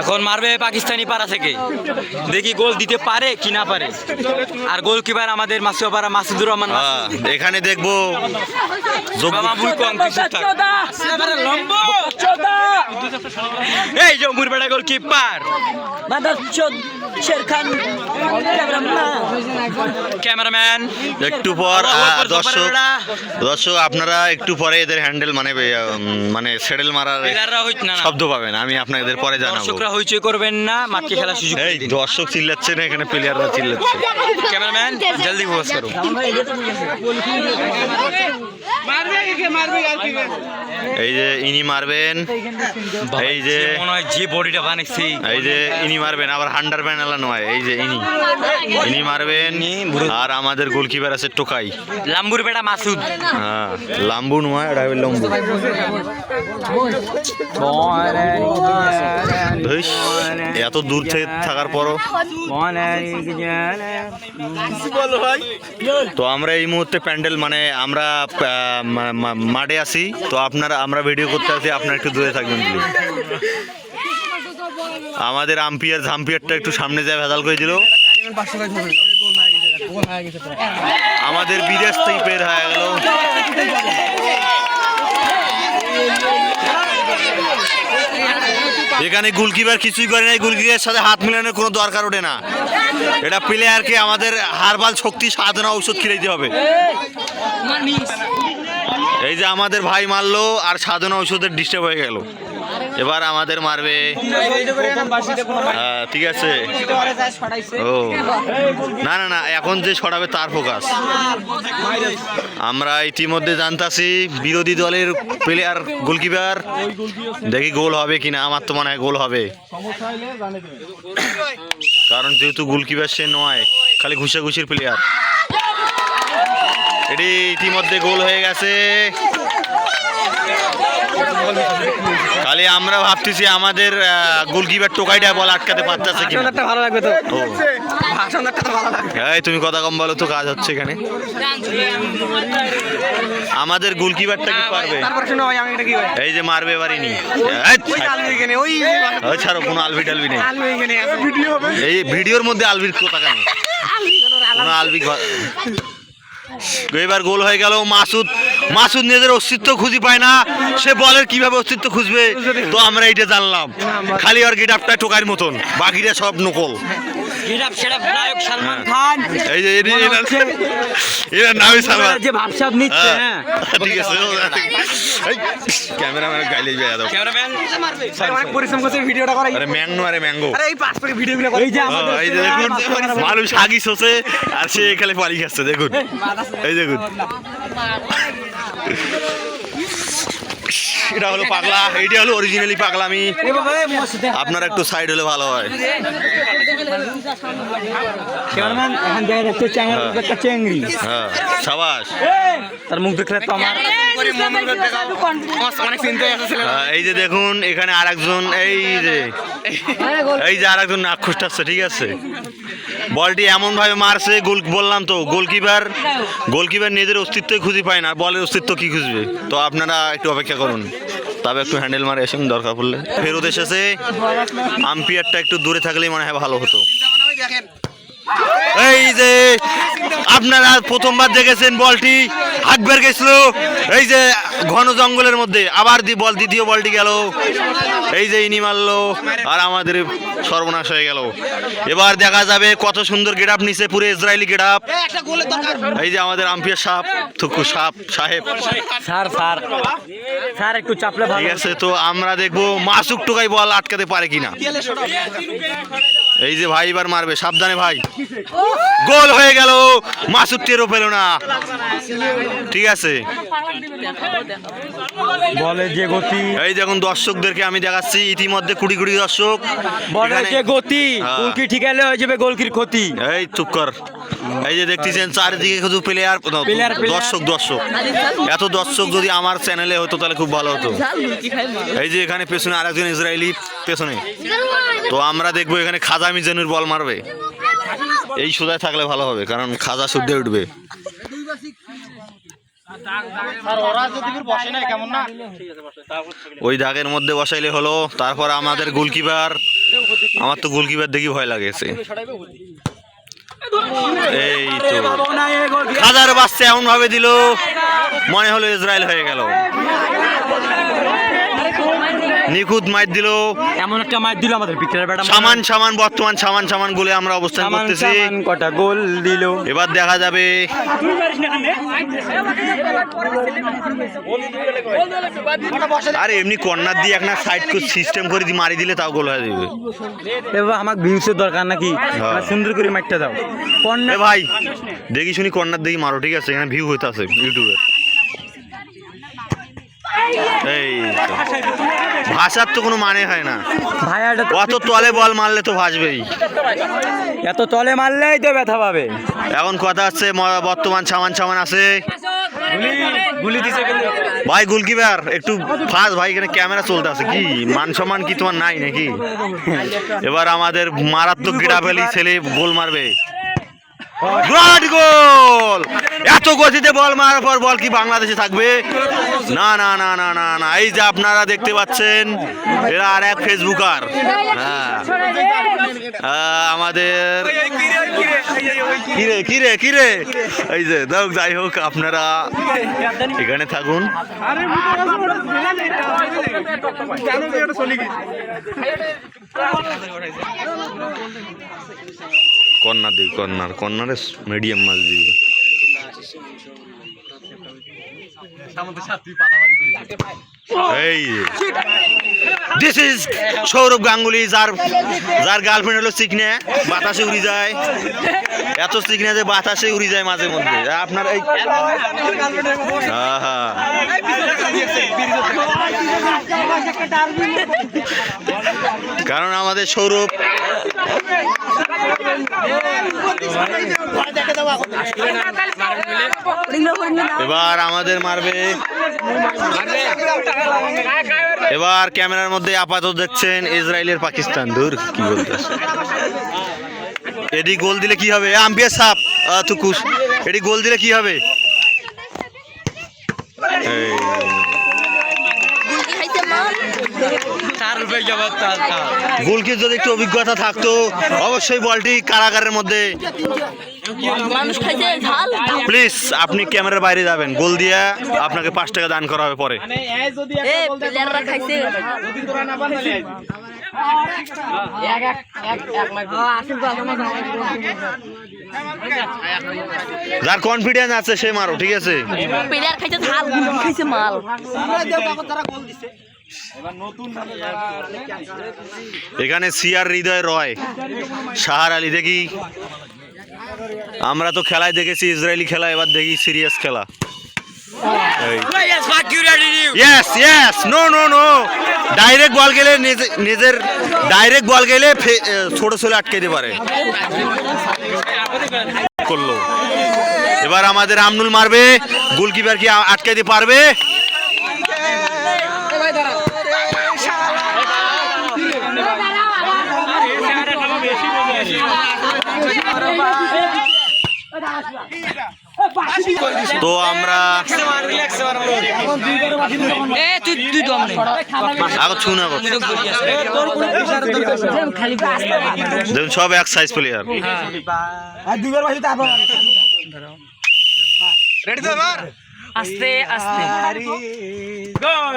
এখন মারবে পাকিস্তানি পাড়া থেকে। দেখি গোল দিতে পারে কি না পারে। আর গোলকিপার আমাদের মাসুয়াপাড়া মাসুদুর রহমান হ্যাঁ, এখানে দেখব যোগ্য এই যে মুরবেড়া গোলকিপার। ক্যামেরাম্যান। একটু পর দর্শক দর্শক আপনারা একটু পরে এদের হ্যান্ডেল মানে মানে সেডেল মারার। শব্দ পাবেন আমি আপনাদের পরে জানাব। দর্শকরা হইচই করবেন না মাঠকে খেলার সুযোগ এই দর্শক চিল্লাচ্ছে না এখানে প্লেয়াররা চিল্লাচ্ছে। ক্যামেরাম্যান জলদি বস করো। এই যে ইনি মারবেন। এই যে মনে হয় যে বডিটা বানাইছি। এই যে ইনি মারবেন আবার হান্ডার প্যানেলা নয় এই যে ইনি। ইনি মারবেন আর আমাদের গোলকিপার আছে টোকাই লাম্বুর বেটা মাসুদ। হ্যাঁ লাম্বু নয় এটা হবে লম্বু। এত দূর থেকে থাকার পরও। তো আমরা এই মুহূর্তে প্যান্ডেল মানে আমরা মাঠে আছি। তো আপনারা আমরা ভিডিও করতে আছি। আপনারা একটু দূরে থাকবেন আমাদের আম্পিয়ার ঝাম্পিয়ারটা একটু সামনে যায় ভেজাল করে দিল। আমাদের বিদেশ থেকে বের হয়ে গেল। এখানে গোলকিপার কিছুই করে নাই, গোলকিপারের সাথে হাত মিলানোর কোনো দরকার ওঠে না। এটা প্লেয়ারকে আমাদের হারবাল শক্তি সাধনা ঔষধ খিলাইতে হবে। এই যে আমাদের ভাই মারলো আর সাধনা ঔষধের ডিস্টার্ব হয়ে গেল। এবার আমাদের মারবে। হ্যাঁ, ঠিক আছে। ও। না না না এখন যে ছড়াবে তার ফোকাস আমরা ইতিমধ্যে জানতাছি বিরোধী দলের প্লেয়ার গোলকিপার দেখি গোল হবে কিনা। আমার তো মনে হয় গোল হবে। কারণ যেহেতু গোলকিপার সে নয় খালি ঘুষাঘুষির প্লেয়ার এটি ইতিমধ্যে গোল হয়ে গেছে। খালি আমরা ভাবতেছি আমাদের গোলকিপার টোকাইটা বল আটকাতে পারতেছে কি ভালো লাগবে তো। এই তুমি কথা কম বলো তো কাজ হচ্ছে এখানে। আমাদের গোলকিপারটা কি পারবে? এই যে মারবে এবারই নি। ওই ছাড়ো কোনো আলবি টালবি নেই। এই ভিডিওর মধ্যে আলবির কথা কেন? কোনো আলবি এবার গোল হয়ে গেল মাসুদ। মাসুদ নিজের অস্তিত্ব খুঁজে পায় না। সে বলের কীভাবে অস্তিত্ব খুঁজবে? তো আমরা এইটা জানলাম। খালি আর গেট আপটা টোকার মতন। বাকিটা সব নকল। সেটা নায়ক সালমান খান। এই যে নামই সালমান যে ভাবসাব নিচ্ছে হ্যাঁ ঠিক আছে ক্যামেরাম্যান গাইলে যায় দাও ক্যামেরাম্যান অনেক পরিশ্রম করছে ভিডিওটা করাই আরে ম্যাংনো আরে ম্যাঙ্গো আরে এই পাঁচ করে ভিডিওগুলো এই যে আমাদের এই যে দেখুন মানুষ হাগিস হচ্ছে আর সে এখানে পালি খাচ্ছে দেখুন এই দেখুন এটা হলো পাগলা এইটা হলো অরিজিনালি পাগলা আমি আপনার একটু সাইড হলে ভালো হয়। দেখা যাচ্ছে চ্যাংড়ি একটা চেংড়ি হ্যাঁ সাবাস। তার মুখ দেখলে তো আমার হ্যাঁ, এই যে দেখুন এখানে আরেকজন এই যে। এই যে আরেকজন নাক খুঁজতেছে ঠিক আছে? বলটি এমন ভাবে মারছে, গোল, বললাম তো, গোলকিপার গোলকিপার নিজের অস্তিত্বই খুঁজে পায় না, বলের অস্তিত্ব কি খুঁজবে? তো আপনারা একটু অপেক্ষা করুন। তবে একটু হ্যান্ডেল মারে এসে, দরকার পড়লে। ফেরত এসেছে, আম্পিয়ারটা একটু দূরে থাকলেই মনে হয় ভালো হতো। এই যে আপনারা প্রথমবার দেখেছেন বলটি হাত বের গেছিল। এই যে ঘন জঙ্গলের মধ্যে আবার দি বল দ্বিতীয় বলটি গেল। এই যে ইনি মারলো আর আমাদের সর্বনাশ হয়ে গেল। এবার দেখা যাবে কত সুন্দর গেট আপ নিচে পুরো ইসরায়েলি গেট আপ। এই যে আমাদের আম্পিয়ার সাপ থুকু সাপ সাহেব। Sir sir. স্যার একটু চাপলে ভালো ঠিক আছে তো আমরা দেখব মাসুক টুকাই বল আটকাতে পারে কিনা। এই যে ভাই এবার মারবে সাবধানে ভাই। গোল হয়ে গেল মাসুদ টেরও পেল না। ঠিক আছে। বলে যে গতি। এই দেখুন দর্শকদেরকে আমি দেখাচ্ছি ইতিমধ্যে কুড়ি কুড়ি দর্শক বলে যে গতি হ্যাঁ। গোলকি ঠিকালে হয়ে যাবে গোলকির ক্ষতি। এই চুপ কর। এই যে দেখতেছেন চারিদিকে শুধু প্লেয়ার। দর্শক দর্শক। এত দর্শক যদি আমার চ্যানেলে হতো তাহলে খুব ভালো হতো। এই যে এখানে পেছনে আরেকজন ইসরায়েলি পেছনে। তো আমরা দেখব এখানে খাজা মিজানুর বল মারবে। এই সোজায় থাকলে ভালো হবে, কারণ খাজা শুদ্ধে উঠবে। ওই দাগের মধ্যে বসাইলে হলো, তারপর আমাদের গোলকিপার আমার তো গোলকিপার দেখি ভয় লাগেছে এই তো। খাজার বাচ্চা এমন ভাবে দিল, মনে হলো ইসরায়েল হয়ে গেল। নিখুঁত মাইর দিল। এমন একটা মার দিল আমাদের পিকচার ব্যাটা সামান সামান বর্তমান সামান সামান গোলে আমরা অবস্থান করতেছি। কটা গোল দিল। এবার দেখা যাবে। আরে এমনি কর্নার দিয়ে একটা সাইড সিস্টেম করে দিয়ে মারি দিলে তাও গোল হয়ে যাবে। এবার আমার ভিউসের দরকার নাকি? সুন্দর করে মারটা দাও। কর্নার ভাই দেখি শুনি কর্নার দেখি মারো ঠিক আছে? এখানে ভিউ হইতে আছে ইউটিউবে এই ভাষার তো কোনো মানে হয় না। অত তলে বল মারলে তো ভাসবেই। এত তলে মারলেই তো ব্যথা পাবে। এখন কথা হচ্ছে বর্তমান সামান সামান আছে। গুলি দিছে কিন্তু। ভাই গুলকিপার একটু ফাস্ট ভাই এখানে ক্যামেরা চলতে আছে। কি মান সম্মান কি তোমার নাই নাকি? এবার আমাদের মারাত্মক গিরাফেলি ছেলে গোল মারবে। গুড গোল এত গতিতে বল মারার পর বল কি বাংলাদেশে থাকবে? না না না না না না। এই যে আপনারা দেখতে পাচ্ছেন এরা আর এক ফেসবুকার। হ্যাঁ আহ, আমাদের কিরে কিরে কিরে? এই যে দাও যাই হোক আপনারা এখানে থাকুন। কর্নার দিই কর্নার কর্নারে মিডিয়াম মাছ দিই। এই। দিস ইজ সৌরভ গাঙ্গুলি যার যার গার্লফ্রেন্ড হলো চিকনে বাতাসে উড়ি যায়। এত চিকনে যে বাতাসে উড়ি যায় মাঝে মধ্যে। আপনার এই। কারণ আমাদের সৌরভ এবার আমাদের মারবে। এবার ক্যামেরার মধ্যে আপাতত দেখছেন ইসরায়েলের পাকিস্তান। দূর কি বলতে এডি গোল দিলে কি হবে? আম্পিয়ার সাপ। তুকুস এডি গোল দিলে কি হবে? গোলকির যদি একটু অভিজ্ঞতা থাকতো অবশ্যই বলটি কারাগারের মধ্যে। প্লিজ আপনি ক্যামেরার বাইরে যাবেন। গোল দিয়ে আপনাকে পাঁচ টাকা দান করা হবে পরে। যার কনফিডেন্স আছে সে মারো ঠিক আছে? প্লেয়ার খাইছে ঝাল। খাইছে মাল। এখানে সিয়ার হৃদয় রয় সাহার আলী দেখি। আমরা তো খেলায় দেখেছি ইসরায়েলি খেলা এবার দেখি সিরিয়াস খেলা। Yes yes no no no direct ball গেলে নিজে- নিজের ডাইরেক্ট বল গেলে ছোট ছোলে আটকে দিতে পারে। করল। এবার আমাদের আমনুল মারবে গোলকিপার কি আটকে দিতে পারবে? তো আমরা সব এক সাইজ প্লেয়ার রেডি তো আস্তে আস্তে। গোল।